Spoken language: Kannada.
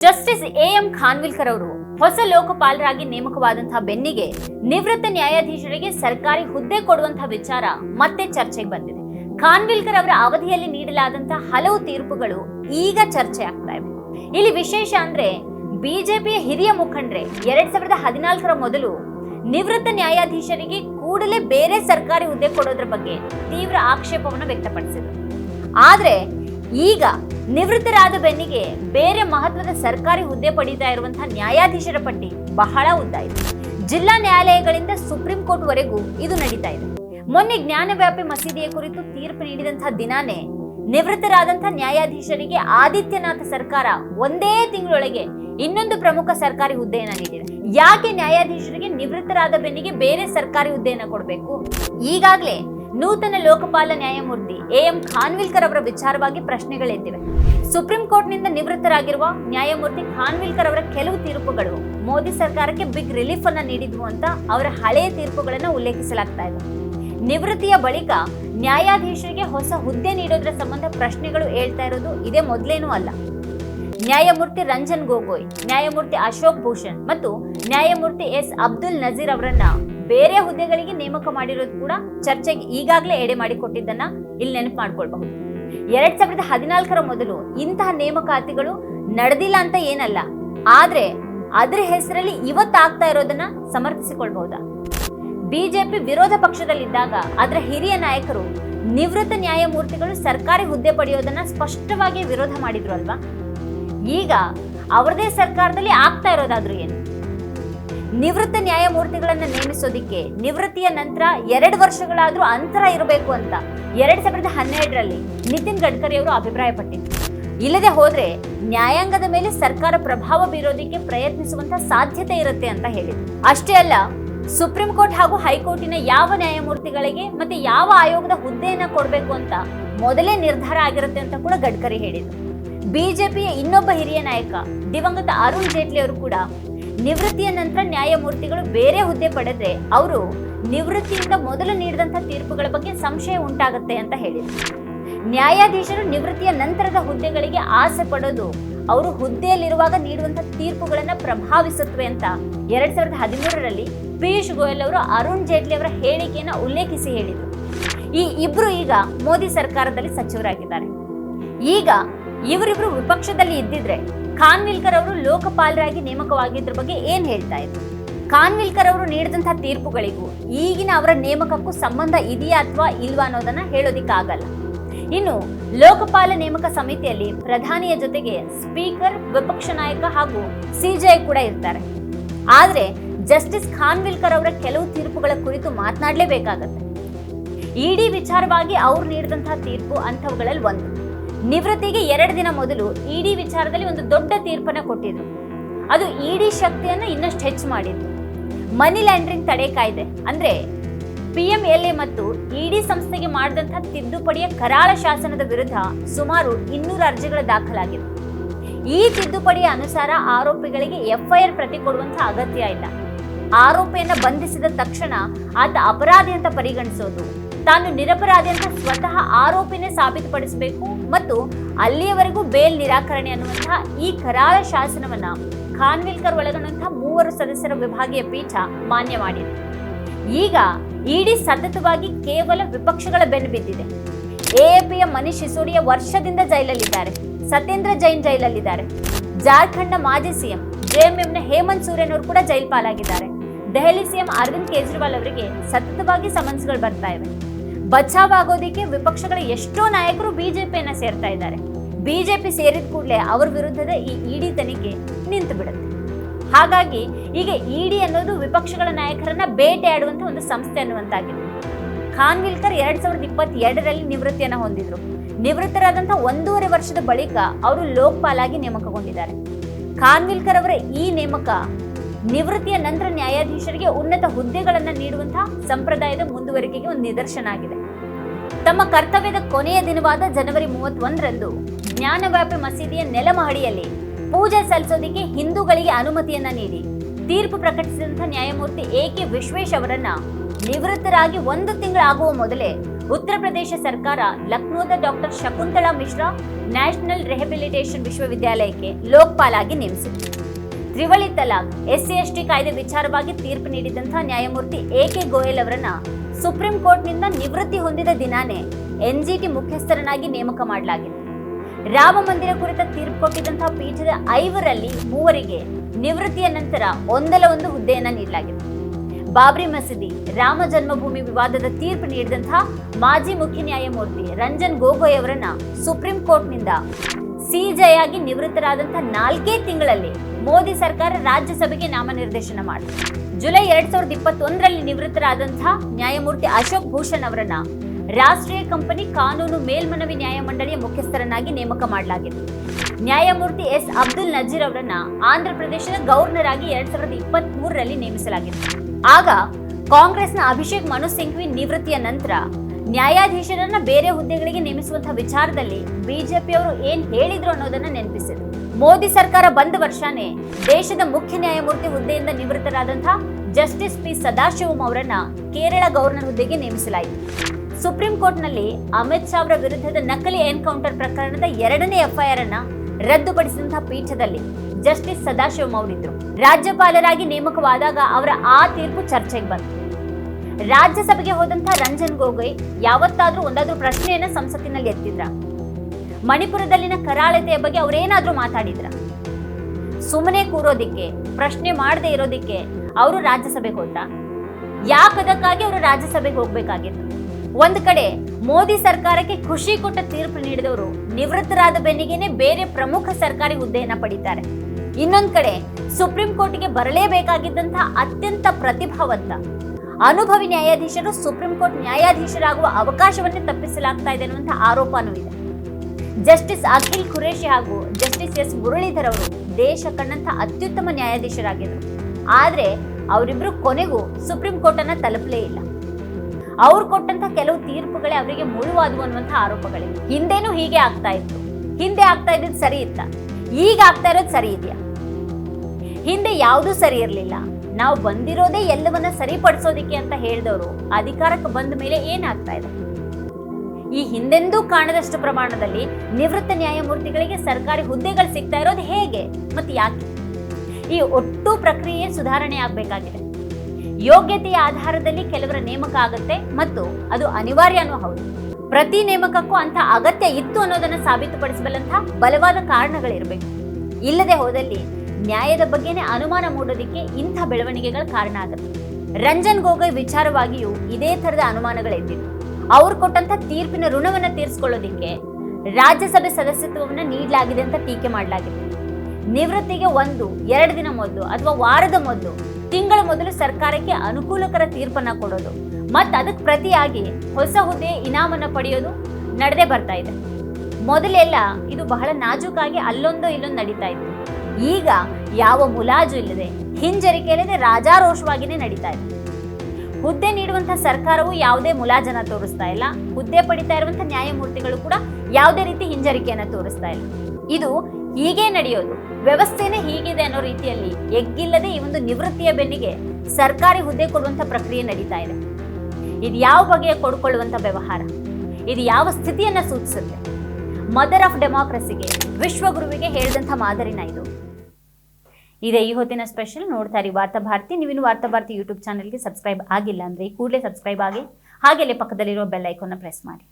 ಜಸ್ಟಿಸ್ ಎ ಎಂ ಖಾನ್ವಿಲ್ಕರ್ ಅವರು ಹೊಸ ಲೋಕಪಾಲರಾಗಿ ನೇಮಕವಾದಂತಹ ಬೆನ್ನಿಗೆ ನಿವೃತ್ತ ನ್ಯಾಯಾಧೀಶರಿಗೆ ಸರ್ಕಾರಿ ಹುದ್ದೆ ಕೊಡುವಂತಹ ವಿಚಾರ ಮತ್ತೆ ಚರ್ಚೆಗೆ ಬಂದಿದೆ. ಖಾನ್ವಿಲ್ಕರ್ ಅವರ ಅವಧಿಯಲ್ಲಿ ನೀಡಲಾದಂತಹ ಹಲವು ತೀರ್ಪುಗಳು ಈಗ ಚರ್ಚೆ ಆಗ್ತಾ ಇವೆ. ಇಲ್ಲಿ ವಿಶೇಷ ಅಂದ್ರೆ ಬಿಜೆಪಿಯ ಹಿರಿಯ ಮುಖಂಡ್ರೆ ಎರಡ್ ಸಾವಿರದ ಹದಿನಾಲ್ಕರ ಮೊದಲು ನಿವೃತ್ತ ನ್ಯಾಯಾಧೀಶರಿಗೆ ಕೂಡಲೇ ಬೇರೆ ಸರ್ಕಾರಿ ಹುದ್ದೆ ಕೊಡೋದ್ರ ಬಗ್ಗೆ ತೀವ್ರ ಆಕ್ಷೇಪವನ್ನು ವ್ಯಕ್ತಪಡಿಸಿದರು. ಆದ್ರೆ ಈಗ ನಿವೃತ್ತರಾದ ಬೆನ್ನಿಗೆ ಬೇರೆ ಮಹತ್ವದ ಸರ್ಕಾರಿ ಹುದ್ದೆ ಪಡೀತಾ ಇರುವಂತಹ ನ್ಯಾಯಾಧೀಶರ ಪಟ್ಟಿ ಬಹಳ ಉದ್ದ ಜಿಲ್ಲಾ ನ್ಯಾಯಾಲಯಗಳಿಂದ ಸುಪ್ರೀಂ ಕೋರ್ಟ್ ವರೆಗೂ ಇದು ನಡೀತಾ ಇದೆ. ಮೊನ್ನೆ ಜ್ಞಾನವ್ಯಾಪಿ ಮಸೀದಿಯ ಕುರಿತು ತೀರ್ಪು ನೀಡಿದಂತಹ ದಿನಾನೇ ನಿವೃತ್ತರಾದಂತಹ ನ್ಯಾಯಾಧೀಶರಿಗೆ ಆದಿತ್ಯನಾಥ ಸರ್ಕಾರ ಒಂದೇ ತಿಂಗಳೊಳಗೆ ಇನ್ನೊಂದು ಪ್ರಮುಖ ಸರ್ಕಾರಿ ಹುದ್ದೆಯನ್ನ ನೀಡಿದೆ. ಯಾಕೆ ನ್ಯಾಯಾಧೀಶರಿಗೆ ನಿವೃತ್ತರಾದ ಬೆನ್ನಿಗೆ ಬೇರೆ ಸರ್ಕಾರಿ ಹುದ್ದೆಯನ್ನ ಕೊಡಬೇಕು? ಈಗಾಗಲೇ ನೂತನ ಲೋಕಪಾಲ ನ್ಯಾಯಮೂರ್ತಿ ಎ ಖಾನ್ವಿಲ್ಕರ್ ಅವರ ವಿಚಾರವಾಗಿ ಪ್ರಶ್ನೆಗಳೆದ್ದಿವೆ. ಸುಪ್ರೀಂ ಕೋರ್ಟ್ನಿಂದ ನಿವೃತ್ತರಾಗಿರುವ ನ್ಯಾಯಮೂರ್ತಿ ಖಾನ್ವಿಲ್ಕರ್ ಅವರ ಕೆಲವು ತೀರ್ಪುಗಳು ಮೋದಿ ಸರ್ಕಾರಕ್ಕೆ ಬಿಗ್ ರಿಲೀಫ್ ಅನ್ನ ನೀಡಿದ್ವು ಅಂತ ಅವರ ಹಳೆಯ ತೀರ್ಪುಗಳನ್ನು ಉಲ್ಲೇಖಿಸಲಾಗ್ತಾ ಇದೆ. ನಿವೃತ್ತಿಯ ಬಳಿಕ ನ್ಯಾಯಾಧೀಶರಿಗೆ ಹೊಸ ಹುದ್ದೆ ನೀಡೋದ್ರ ಸಂಬಂಧ ಪ್ರಶ್ನೆಗಳು ಹೇಳ್ತಾ ಇರೋದು ಇದೇ ಮೊದಲೇನೂ ಅಲ್ಲ. ನ್ಯಾಯಮೂರ್ತಿ ರಂಜನ್ ಗೊಗೊಯ್, ನ್ಯಾಯಮೂರ್ತಿ ಅಶೋಕ್ ಭೂಷಣ್ ಮತ್ತು ನ್ಯಾಯಮೂರ್ತಿ ಎಸ್ ಅಬ್ದುಲ್ ನಜೀರ್ ಅವರನ್ನ ಬೇರೆ ಹುದ್ದೆಗಳಿಗೆ ನೇಮಕ ಮಾಡಿರೋದು ಕೂಡ ಚರ್ಚೆಗೆ ಈಗಾಗಲೇ ಎಡೆ ಮಾಡಿಕೊಟ್ಟಿದ್ದನ್ನ ಇಲ್ಲಿ ನೆನಪು ಮಾಡ್ಕೊಳ್ಬಹುದು. ಎರಡ್ ಸಾವಿರದ ಹದಿನಾಲ್ಕರ ಮೊದಲು ಇಂತಹ ನೇಮಕಾತಿಗಳು ನಡೆದಿಲ್ಲ ಅಂತ ಏನಲ್ಲ, ಆದ್ರೆ ಅದ್ರ ಹೆಸರಲ್ಲಿ ಇವತ್ತಾಗ್ತಾ ಇರೋದನ್ನ ಸಮರ್ಥಿಸಿಕೊಳ್ಬಹುದಾ? ಬಿಜೆಪಿ ವಿರೋಧ ಪಕ್ಷದಲ್ಲಿದ್ದಾಗ ಅದರ ಹಿರಿಯ ನಾಯಕರು ನಿವೃತ್ತ ನ್ಯಾಯಮೂರ್ತಿಗಳು ಸರ್ಕಾರಿ ಹುದ್ದೆ ಪಡೆಯೋದನ್ನ ಸ್ಪಷ್ಟವಾಗಿ ವಿರೋಧ ಮಾಡಿದ್ರು ಅಲ್ವಾ? ಈಗ ಅವರದೇ ಸರ್ಕಾರದಲ್ಲಿ ಆಗ್ತಾ ಇರೋದಾದ್ರೂ ಏನು? ನಿವೃತ್ತ ನ್ಯಾಯಮೂರ್ತಿಗಳನ್ನ ನೇಮಿಸೋದಿಕ್ಕೆ ನಿವೃತ್ತಿಯ ನಂತರ ಎರಡು ವರ್ಷಗಳಾದ್ರೂ ಅಂತರ ಇರಬೇಕು ಅಂತ ಎರಡ್ ಸಾವಿರದ ಹನ್ನೆರಡರಲ್ಲಿ ನಿತಿನ್ ಗಡ್ಕರಿ ಅವರು ಅಭಿಪ್ರಾಯಪಟ್ಟಿದ್ರು. ಇಲ್ಲದೆ ಹೋದ್ರೆ ನ್ಯಾಯಾಂಗದ ಮೇಲೆ ಸರ್ಕಾರ ಪ್ರಭಾವ ಬೀರೋದಿಕ್ಕೆ ಪ್ರಯತ್ನಿಸುವಂತ ಸಾಧ್ಯತೆ ಇರುತ್ತೆ ಅಂತ ಹೇಳಿದ್ರು. ಅಷ್ಟೇ ಅಲ್ಲ, ಸುಪ್ರೀಂ ಕೋರ್ಟ್ ಹಾಗೂ ಹೈಕೋರ್ಟಿನ ಯಾವ ನ್ಯಾಯಮೂರ್ತಿಗಳಿಗೆ ಮತ್ತೆ ಯಾವ ಆಯೋಗದ ಹುದ್ದೆಯನ್ನ ಕೊಡಬೇಕು ಅಂತ ಮೊದಲೇ ನಿರ್ಧಾರ ಆಗಿರುತ್ತೆ ಅಂತ ಕೂಡ ಗಡ್ಕರಿ ಹೇಳಿದ್ರು. ಬಿಜೆಪಿಯ ಇನ್ನೊಬ್ಬ ಹಿರಿಯ ನಾಯಕ ದಿವಂಗತ ಅರುಣ್ ಜೇಟ್ಲಿ ಅವರು ಕೂಡ ನಿವೃತ್ತಿಯ ನಂತರ ನ್ಯಾಯಮೂರ್ತಿಗಳು ಬೇರೆ ಹುದ್ದೆ ಪಡೆದ್ರೆ ಅವರು ನಿವೃತ್ತಿಯಿಂದ ಮೊದಲು ನೀಡಿದಂಥ ತೀರ್ಪುಗಳ ಬಗ್ಗೆ ಸಂಶಯ ಉಂಟಾಗುತ್ತೆ ಅಂತ ಹೇಳಿದರು. ನ್ಯಾಯಾಧೀಶರು ನಿವೃತ್ತಿಯ ನಂತರದ ಹುದ್ದೆಗಳಿಗೆ ಆಸೆ ಪಡೋದು ಅವರು ಹುದ್ದೆಯಲ್ಲಿರುವಾಗ ನೀಡುವಂಥ ತೀರ್ಪುಗಳನ್ನು ಪ್ರಭಾವಿಸುತ್ತವೆ ಅಂತ. ಎರಡ್ ಸಾವಿರದ ಹದಿಮೂರರಲ್ಲಿ ಪಿಯೂಷ್ ಗೋಯಲ್ ಅವರು ಅರುಣ್ ಜೇಟ್ಲಿ ಅವರ ಹೇಳಿಕೆಯನ್ನು ಉಲ್ಲೇಖಿಸಿ ಹೇಳಿದರು. ಈ ಇಬ್ರು ಈಗ ಮೋದಿ ಸರ್ಕಾರದಲ್ಲಿ ಸಚಿವರಾಗಿದ್ದಾರೆ. ಈಗ ಇವರಿಬ್ರು ವಿಪಕ್ಷದಲ್ಲಿ ಇದ್ದಿದ್ರೆ ಖಾನ್ವಿಲ್ಕರ್ ಅವರು ಲೋಕಪಾಲರಾಗಿ ನೇಮಕವಾಗಿದ್ದರ ಬಗ್ಗೆ ಏನ್ ಹೇಳ್ತಾ ಇದ್ರು? ಖಾನ್ವಿಲ್ಕರ್ ಅವರು ನೀಡಿದಂತಹ ತೀರ್ಪುಗಳಿಗೂ ಈಗಿನ ಅವರ ನೇಮಕಕ್ಕೂ ಸಂಬಂಧ ಇದೆಯಾ ಅಥವಾ ಇಲ್ವಾ ಅನ್ನೋದನ್ನ ಹೇಳೋದಿಕ್ಕಾಗಲ್ಲ. ಇನ್ನು ಲೋಕಪಾಲ ನೇಮಕ ಸಮಿತಿಯಲ್ಲಿ ಪ್ರಧಾನಿಯ ಜೊತೆಗೆ ಸ್ಪೀಕರ್, ವಿಪಕ್ಷ ನಾಯಕ ಹಾಗೂ ಸಿಜೆ ಕೂಡ ಇರ್ತಾರೆ. ಆದ್ರೆ ಜಸ್ಟಿಸ್ ಖಾನ್ವಿಲ್ಕರ್ ಅವರ ಕೆಲವು ತೀರ್ಪುಗಳ ಕುರಿತು ಮಾತನಾಡಲೇಬೇಕಾಗತ್ತೆ. ಇಡಿ ವಿಚಾರವಾಗಿ ಅವ್ರು ನೀಡಿದಂತಹ ತೀರ್ಪು ಅಂಥವುಗಳಲ್ಲಿ ಒಂದು. ನಿವೃತ್ತಿಗೆ ಎರಡು ದಿನ ಮೊದಲು ಇಡಿ ವಿಚಾರದಲ್ಲಿ ಒಂದು ದೊಡ್ಡ ತೀರ್ಪನ್ನ ಕೊಟ್ಟಿದ್ರು. ಅದು ಇಡಿ ಶಕ್ತಿಯನ್ನು ಇನ್ನಷ್ಟು ಹೆಚ್ಚು ಮಾಡಿದ್ರು ಮನಿ ಲ್ಯಾಂಡ್ರಿಂಗ್ ತಡೆ ಕಾಯ್ದೆ, ಅಂದ್ರೆ ಎ ಮತ್ತು ಇಡಿ ಸಂಸ್ಥೆಗೆ ಮಾಡಿದಂತಹ ತಿದ್ದುಪಡಿಯ ಕರಾಳ ಶಾಸನದ ವಿರುದ್ಧ ಸುಮಾರು ಇನ್ನೂರು ಅರ್ಜಿಗಳು ದಾಖಲಾಗಿದೆ ಈ ತಿದ್ದುಪಡಿಯ ಅನುಸಾರ ಆರೋಪಿಗಳಿಗೆ ಎಫ್ಐಆರ್ ಪ್ರತಿ ಕೊಡುವಂತಹ ಅಗತ್ಯ ಇಲ್ಲ. ಆರೋಪಿಯನ್ನು ಬಂಧಿಸಿದ ತಕ್ಷಣ ಆತ ಅಪರಾಧಿ ಅಂತ ಪರಿಗಣಿಸೋದು ತಾನು ನಿರಪರಾಧಿ ಅಂತ ಸ್ವತಃ ಆರೋಪಿನೇ ಸಾಬೀತುಪಡಿಸಬೇಕು ಮತ್ತು ಅಲ್ಲಿಯವರೆಗೂ ಬೇಲ್ ನಿರಾಕರಣೆ ಅನ್ನುವಂತಹ ಈ ಕರಾಳ ಶಾಸನವನ್ನ ಖಾನ್ವಿಲ್ಕರ್ ಒಳಗೊಂಡಂತಹ ಮೂವರು ಸದಸ್ಯರ ವಿಭಾಗೀಯ ಪೀಠ ಮಾನ್ಯ ಮಾಡಿದೆ. ಈಗ ಇಡಿ ಸತತವಾಗಿ ಕೇವಲ ವಿಪಕ್ಷಗಳ ಬೆನ್ನು ಬಿದ್ದಿದೆ. ಎಎಪಿಯ ಮನೀಶ್ ಸಿಸೋಡಿಯ ವರ್ಷದಿಂದ ಜೈಲಲ್ಲಿದ್ದಾರೆ. ಸತ್ಯೇಂದ್ರ ಜೈನ್ ಜೈಲಲ್ಲಿದ್ದಾರೆ. ಜಾರ್ಖಂಡ್ನ ಮಾಜಿ ಸಿಎಂ ಜೆಎಂಎಂನ ಹೇಮಂತ್ ಸೂರ್ಯನ್ ಅವರು ಕೂಡ ಜೈಲ್ ಪಾಲಾಗಿದ್ದಾರೆ. ದೆಹಲಿ ಸಿಎಂ ಅರವಿಂದ್ ಕೇಜ್ರಿವಾಲ್ ಅವರಿಗೆ ಸತತವಾಗಿ ಸಮನ್ಸ್ಗಳು ಬರ್ತಾ ಇವೆ. ಬಚಾವ್ ಆಗೋದಿಕ್ಕೆ ವಿಪಕ್ಷಗಳ ಎಷ್ಟೋ ನಾಯಕರು ಬಿಜೆಪಿಯನ್ನ ಸೇರ್ತಾ ಇದ್ದಾರೆ. ಬಿಜೆಪಿ ಸೇರಿದ ಕೂಡಲೇ ಅವರ ವಿರುದ್ಧದ ಈ ಇಡಿ ತನಿಖೆ ನಿಂತು ಬಿಡುತ್ತೆ. ಹಾಗಾಗಿ ಈಗ ಇಡಿ ಅನ್ನೋದು ವಿಪಕ್ಷಗಳ ನಾಯಕರನ್ನ ಬೇಟೆಯಾಡುವಂತ ಒಂದು ಸಂಸ್ಥೆ ಅನ್ನುವಂತಾಗಿದೆ. ಖಾನ್ವಿಲ್ಕರ್ ಎರಡ್ ಸಾವಿರದ ಇಪ್ಪತ್ತೆರಡರಲ್ಲಿ ನಿವೃತ್ತಿಯನ್ನ ಹೊಂದಿದ್ರು. ನಿವೃತ್ತರಾದಂತಹ ಒಂದೂವರೆ ವರ್ಷದ ಬಳಿಕ ಅವರು ಲೋಕ್ಪಾಲಾಗಿ ನೇಮಕಗೊಂಡಿದ್ದಾರೆ. ಖಾನ್ವಿಲ್ಕರ್ ಅವರ ಈ ನೇಮಕ ನಿವೃತ್ತಿಯ ನಂತರ ನ್ಯಾಯಾಧೀಶರಿಗೆ ಉನ್ನತ ಹುದ್ದೆಗಳನ್ನು ನೀಡುವಂತಹ ಸಂಪ್ರದಾಯದ ಮುಂದುವರಿಕೆಗೆ ಒಂದು ನಿದರ್ಶನ ಆಗಿದೆ. ತಮ್ಮ ಕರ್ತವ್ಯದ ಕೊನೆಯ ದಿನವಾದ ಜನವರಿ ಮೂವತ್ತೊಂದರಂದು ಜ್ಞಾನವ್ಯಾಪಿ ಮಸೀದಿಯ ನೆಲಮಹಡಿಯಲ್ಲಿ ಪೂಜೆ ಸಲ್ಲಿಸೋದಿಕ್ಕೆ ಹಿಂದೂಗಳಿಗೆ ಅನುಮತಿಯನ್ನ ನೀಡಿ ತೀರ್ಪು ಪ್ರಕಟಿಸಿದಂತಹ ನ್ಯಾಯಮೂರ್ತಿ ಎ ಕೆ ವಿಶ್ವೇಶ್ ಅವರನ್ನ ನಿವೃತ್ತರಾಗಿ ಒಂದು ತಿಂಗಳಾಗುವ ಮೊದಲೇ ಉತ್ತರ ಪ್ರದೇಶ ಸರ್ಕಾರ ಲಕ್ನೋದ doctor Shakuntala Mishra national rehabilitation ವಿಶ್ವವಿದ್ಯಾಲಯಕ್ಕೆ ಲೋಕ್ಪಾಲ್ ಆಗಿ ನೇಮಿಸಿತು ತ್ರಿವಳಿ ತಲಾಕ್ ಎಸ್ ಟಿ ಕಾಯ್ದೆ ವಿಚಾರವಾಗಿ ತೀರ್ಪು ನೀಡಿದಂತಹ ನ್ಯಾಯಮೂರ್ತಿ ಎ ಕೆ ಗೋಯಲ್ ಅವರನ್ನ ಸುಪ್ರೀಂ ಕೋರ್ಟ್ನಿಂದ ನಿವೃತ್ತಿ ಹೊಂದಿದ ದಿನಾನೇ ಎನ್ಜಿಟಿ ಮುಖ್ಯಸ್ಥರನ್ನಾಗಿ ನೇಮಕ ಮಾಡಲಾಗಿದೆ ರಾಮ ಮಂದಿರ ಕುರಿತ ತೀರ್ಪು ಕೊಟ್ಟಿದ್ದಂತಹ ಪೀಠದ ಐವರಲ್ಲಿ ಮೂವರಿಗೆ ನಿವೃತ್ತಿಯ ನಂತರ ಒಂದಲ್ಲ ಒಂದು ಹುದ್ದೆಯನ್ನ ನೀಡಲಾಗಿದೆ ಬಾಬ್ರಿ ಮಸೀದಿ, ರಾಮ ಜನ್ಮಭೂಮಿ ವಿವಾದದ ತೀರ್ಪು ನೀಡಿದಂತಹ ಮಾಜಿ ಮುಖ್ಯ ನ್ಯಾಯಮೂರ್ತಿ ರಂಜನ್ ಗೊಗೊಯ್ ಅವರನ್ನ ಸುಪ್ರೀಂ ಕೋರ್ಟ್ನಿಂದ ಸಿಜೆ ಆಗಿ ನಿವೃತ್ತರಾದಂತಹ ನಾಲ್ಕೇ ತಿಂಗಳಲ್ಲಿ ಮೋದಿ ಸರ್ಕಾರ ರಾಜ್ಯಸಭೆಗೆ ನಾಮನಿರ್ದೇಶನ ಮಾಡಿತು ಜುಲೈ ಎರಡ್ ಸಾವಿರದ ಇಪ್ಪತ್ತೊಂದರಲ್ಲಿ ನಿವೃತ್ತರಾದಂತಹ ನ್ಯಾಯಮೂರ್ತಿ ಅಶೋಕ್ ಭೂಷಣ್ ಅವರನ್ನ ರಾಷ್ಟ್ರೀಯ ಕಂಪನಿ ಕಾನೂನು ಮೇಲ್ಮನವಿ ನ್ಯಾಯಮಂಡಳಿಯ ಮುಖ್ಯಸ್ಥರನ್ನಾಗಿ ನೇಮಕ ಮಾಡಲಾಗಿದೆ. ನ್ಯಾಯಮೂರ್ತಿ ಎಸ್. ಅಬ್ದುಲ್ ನಜೀರ್ ಅವರನ್ನ ಆಂಧ್ರ ಪ್ರದೇಶದ ಗವರ್ನರ್ ಆಗಿ ಎರಡ್ ಸಾವಿರದ ಇಪ್ಪತ್ತ್ ಮೂರರಲ್ಲಿ ನೇಮಿಸಲಾಗಿದೆ. ಆಗ ಕಾಂಗ್ರೆಸ್ನ ಅಭಿಷೇಕ್ ಮನು ಸಿಂಘ್ವಿ ನಿವೃತ್ತಿಯ ನಂತರ ನ್ಯಾಯಾಧೀಶರನ್ನ ಬೇರೆ ಹುದ್ದೆಗಳಿಗೆ ನೇಮಿಸುವಂತಹ ವಿಚಾರದಲ್ಲಿ ಬಿಜೆಪಿಯವರು ಏನ್ ಹೇಳಿದ್ರು ಅನ್ನೋದನ್ನ ನೆನಪಿಸಿದ್ರು ಮೋದಿ ಸರ್ಕಾರ ಬಂದ ವರ್ಷನೇ ದೇಶದ ಮುಖ್ಯ ನ್ಯಾಯಮೂರ್ತಿ ಹುದ್ದೆಯಿಂದ ನಿವೃತ್ತರಾದಂತಹ ಜಸ್ಟಿಸ್ ಪಿ ಸದಾಶಿವಂ ಅವರನ್ನ ಕೇರಳ ಗವರ್ನರ್ ಹುದ್ದೆಗೆ ನೇಮಿಸಲಾಯಿತು. ಸುಪ್ರೀಂ ಕೋರ್ಟ್ನಲ್ಲಿ ಅಮಿತ್ ಶಾ ಅವರ ವಿರುದ್ಧದ ನಕಲಿ ಎನ್ಕೌಂಟರ್ ಪ್ರಕರಣದ ಎರಡನೇ ಎಫ್ಐಆರ್ ಅನ್ನ ರದ್ದುಪಡಿಸಿದಂತಹ ಪೀಠದಲ್ಲಿ ಜಸ್ಟಿಸ್ ಸದಾಶಿವಂ ಅವರಿದ್ರು ರಾಜ್ಯಪಾಲರಾಗಿ ನೇಮಕವಾದಾಗ ಅವರ ಆ ತೀರ್ಪು ಚರ್ಚೆಗೆ ಬಂತು. ರಾಜ್ಯಸಭೆಗೆ ಹೋದಂತಹ ರಂಜನ್ ಗೊಗೊಯ್ ಯಾವತ್ತಾದ್ರೂ ಒಂದಾದ್ರೂ ಪ್ರಶ್ನೆಯನ್ನ ಸಂಸತ್ತಿನಲ್ಲಿ ಎತ್ತಿದ್ರ? ಮಣಿಪುರದಲ್ಲಿನ ಕರಾಳತೆಯ ಬಗ್ಗೆ ಅವರೇನಾದ್ರೂ ಮಾತಾಡಿದ್ರ? ಸುಮ್ಮನೆ ಕೂರೋದಿಕ್ಕೆ, ಪ್ರಶ್ನೆ ಮಾಡದೆ ಇರೋದಿಕ್ಕೆ ಅವರು ರಾಜ್ಯಸಭೆಗೆ ಹೋದ್ರ? ಯಾಕದಕ್ಕಾಗಿ ಅವರು ರಾಜ್ಯಸಭೆಗೆ ಹೋಗ್ಬೇಕಾಗಿತ್ತು? ಒಂದ್ ಕಡೆ ಮೋದಿ ಸರ್ಕಾರಕ್ಕೆ ಖುಷಿ ಕೊಟ್ಟ ತೀರ್ಪು ನೀಡಿದವರು ನಿವೃತ್ತರಾದ ಬೆನ್ನಿಗೆನೆ ಬೇರೆ ಪ್ರಮುಖ ಸರ್ಕಾರಿ ಹುದ್ದೆಯನ್ನ ಪಡಿತಾರೆ. ಇನ್ನೊಂದ್ ಕಡೆ ಸುಪ್ರೀಂ ಕೋರ್ಟ್ಗೆ ಬರಲೇಬೇಕಾಗಿದ್ದಂತಹ ಅತ್ಯಂತ ಪ್ರತಿಭಾವಂತ ಅನುಭವಿ ನ್ಯಾಯಾಧೀಶರು, ಸುಪ್ರೀಂ ಕೋರ್ಟ್ ನ್ಯಾಯಾಧೀಶರಾಗುವ ಅವಕಾಶವನ್ನೇ ತಪ್ಪಿಸಲಾಗ್ತಾ ಇದೆ ಅನ್ನುವಂಥ ಆರೋಪನೂ ಇದೆ. ಜಸ್ಟಿಸ್ ಅಖಿಲ್ ಖುರೇಶಿ ಹಾಗೂ ಜಸ್ಟಿಸ್ ಎಸ್ ಮುರಳೀಧರ್ ಅವರು ದೇಶ ಕಂಡಂತಹ ಅತ್ಯುತ್ತಮ ನ್ಯಾಯಾಧೀಶರಾಗಿದ್ದರು. ಆದ್ರೆ ಅವರಿಬ್ರು ಕೊನೆಗೂ ಸುಪ್ರೀಂ ಕೋರ್ಟ್ ಅನ್ನ ತಲುಪಲೇ ಇಲ್ಲ. ಅವ್ರು ಕೊಟ್ಟಂತ ಕೆಲವು ತೀರ್ಪುಗಳೇ ಅವರಿಗೆ ಮುಳುವಾದವು ಅನ್ನುವಂಥ ಆರೋಪಗಳಿವೆ. ಹಿಂದೆನೂ ಹೀಗೆ ಆಗ್ತಾ ಇತ್ತು. ಹಿಂದೆ ಆಗ್ತಾ ಇದ್ದಿದ್ದು ಸರಿ ಇತ್ತ? ಈಗ ಆಗ್ತಾ ಇರೋದು ಸರಿ ಇದೆಯಾ? ಹಿಂದೆ ಯಾವುದೂ ಸರಿ ಇರಲಿಲ್ಲ. ನಾವು ಬಂದಿರೋದೇ ಎಲ್ಲವನ್ನ ಸರಿಪಡಿಸೋದಿಕ್ಕೆ ಅಂತ ಹೇಳಿದವರು ಅಧಿಕಾರಕ್ಕೆ ಬಂದ ಮೇಲೆ ಏನಾಗ್ತಾ ಇದೆ? ಈ ಹಿಂದೆಂದೂ ಕಾಣದಷ್ಟು ಪ್ರಮಾಣದಲ್ಲಿ ನಿವೃತ್ತ ನ್ಯಾಯಮೂರ್ತಿಗಳಿಗೆ ಸರ್ಕಾರಿ ಹುದ್ದೆಗಳು ಸಿಗ್ತಾ ಇರೋದು ಹೇಗೆ? ಮತ್ತೆ ಯಾಕೆ? ಈ ಒಟ್ಟು ಪ್ರಕ್ರಿಯೆ ಸುಧಾರಣೆ ಆಗಬೇಕಾಗಿದೆ. ಯೋಗ್ಯತೆಯ ಆಧಾರದಲ್ಲಿ ಕೆಲವರ ನೇಮಕ ಆಗುತ್ತೆ ಮತ್ತು ಅದು ಅನಿವಾರ್ಯನೂ ಹೌದು. ಪ್ರತಿ ನೇಮಕಕ್ಕೂ ಅಂತ ಅಗತ್ಯ ಇತ್ತು ಅನ್ನೋದನ್ನ ಸಾಬೀತುಪಡಿಸಬಲ್ಲಂತಹ ಬಲವಾದ ಕಾರಣಗಳಿರಬೇಕು. ಇಲ್ಲದೆ ಹೋದಲ್ಲಿ ನ್ಯಾಯದ ಬಗ್ಗೆನೇ ಅನುಮಾನ ಮೂಡೋದಿಕ್ಕೆ ಇಂಥ ಬೆಳವಣಿಗೆಗಳು ಕಾರಣ ಆಗುತ್ತೆ. ರಂಜನ್ ಗೊಗೊಯ್ ವಿಚಾರವಾಗಿಯೂ ಇದೇ ತರದ ಅನುಮಾನಗಳೆದ್ದಿದ್ದು ಅವ್ರು ಕೊಟ್ಟಂತ ತೀರ್ಪಿನ ಋಣವನ್ನ ತೀರಿಸಿಕೊಳ್ಳೋದಿಕ್ಕೆ ರಾಜ್ಯಸಭೆ ಸದಸ್ಯತ್ವವನ್ನ ನೀಡಲಾಗಿದೆ ಅಂತ ಟೀಕೆ ಮಾಡಲಾಗಿದೆ ನಿವೃತ್ತಿಗೆ ಒಂದು, ಎರಡು ದಿನ ಮೊದಲು ಅಥವಾ ವಾರದ ಮೊದಲು, ತಿಂಗಳ ಮೊದಲು ಸರ್ಕಾರಕ್ಕೆ ಅನುಕೂಲಕರ ತೀರ್ಪನ್ನ ಕೊಡೋದು. ಮತ್ತು ಅದಕ್ಕೆ ಪ್ರತಿಯಾಗಿ ಹೊಸ ಹುದ್ದೆ ಇನಾಮನ್ನ ಪಡೆಯೋದು ನಡೆದೇ ಬರ್ತಾ ಇದೆ. ಮೊದಲೆಲ್ಲ ಇದು ಬಹಳ ನಾಜೂಕಾಗಿ ಅಲ್ಲೊಂದು ಇಲ್ಲೊಂದು ನಡೀತಾ ಇತ್ತು. ಈಗ ಯಾವ ಮುಲಾಜು ಇಲ್ಲದೆ ಹಿಂಜರಿಕೆ ಇಲ್ಲದೆ ರಾಜಾರೋಷವಾಗಿನೇ ನಡೀತಾ ಇದೆ. ಹುದ್ದೆ ನೀಡುವಂತಹ ಸರ್ಕಾರವು ಯಾವುದೇ ಮುಲಾಜನ ತೋರಿಸ್ತಾ ಇಲ್ಲ. ಹುದ್ದೆ ಪಡಿತಾ ಇರುವಂತಹ ನ್ಯಾಯಮೂರ್ತಿಗಳು ಕೂಡ ಯಾವುದೇ ರೀತಿ ಹಿಂಜರಿಕೆಯನ್ನ ತೋರಿಸ್ತಾ ಇಲ್ಲ. ಇದು ಹೀಗೆ ನಡೆಯೋದು. ವ್ಯವಸ್ಥೆನೇ ಹೀಗಿದೆ ಅನ್ನೋ ರೀತಿಯಲ್ಲಿ ಎಗ್ಗಿಲ್ಲದೆ ಈ ಒಂದು ನಿವೃತ್ತಿಯ ಬೆನ್ನಿಗೆ ಸರ್ಕಾರಿ ಹುದ್ದೆ ಕೊಡುವಂಥ ಪ್ರಕ್ರಿಯೆ ನಡೀತಾ ಇದೆ. ಇದು ಯಾವ ಬಗೆಯ ಕೊಡ್ಕೊಳ್ಳುವಂತ ವ್ಯವಹಾರ? ಇದು ಯಾವ ಸ್ಥಿತಿಯನ್ನ ಸೂಚಿಸುತ್ತೆ? ಮದರ್ ಆಫ್ ಡೆಮಾಕ್ರಸಿಗೆ, ವಿಶ್ವಗುರುವಿಗೆ ಹೇಳಿದಂಥ ಮಾದರಿನ ಇದು. ಇದೇ. ಈ ಹೊತ್ತಿನ ಸ್ಪೆಷಲ್ ನೋಡ್ತಾ ಇರಿ. ವಾರ್ತಾ ಭಾರತಿ. ನೀವಿನ್ನು ವಾರ್ತಾ ಭಾರತಿ ಯೂಟ್ಯೂಬ್ ಚಾನಲ್ಗೆ ಸಬ್ಸ್ಕ್ರೈಬ್ ಆಗಿಲ್ಲ ಅಂದರೆ ಕೂಡಲೇ ಸಬ್ಸ್ಕ್ರೈಬ್ ಆಗಿ ಹಾಗೆಯೇ ಪಕ್ಕದಲ್ಲಿರೋ ಬೆಲ್ ಐಕಾನ್ನ ಪ್ರೆಸ್ ಮಾಡಿ.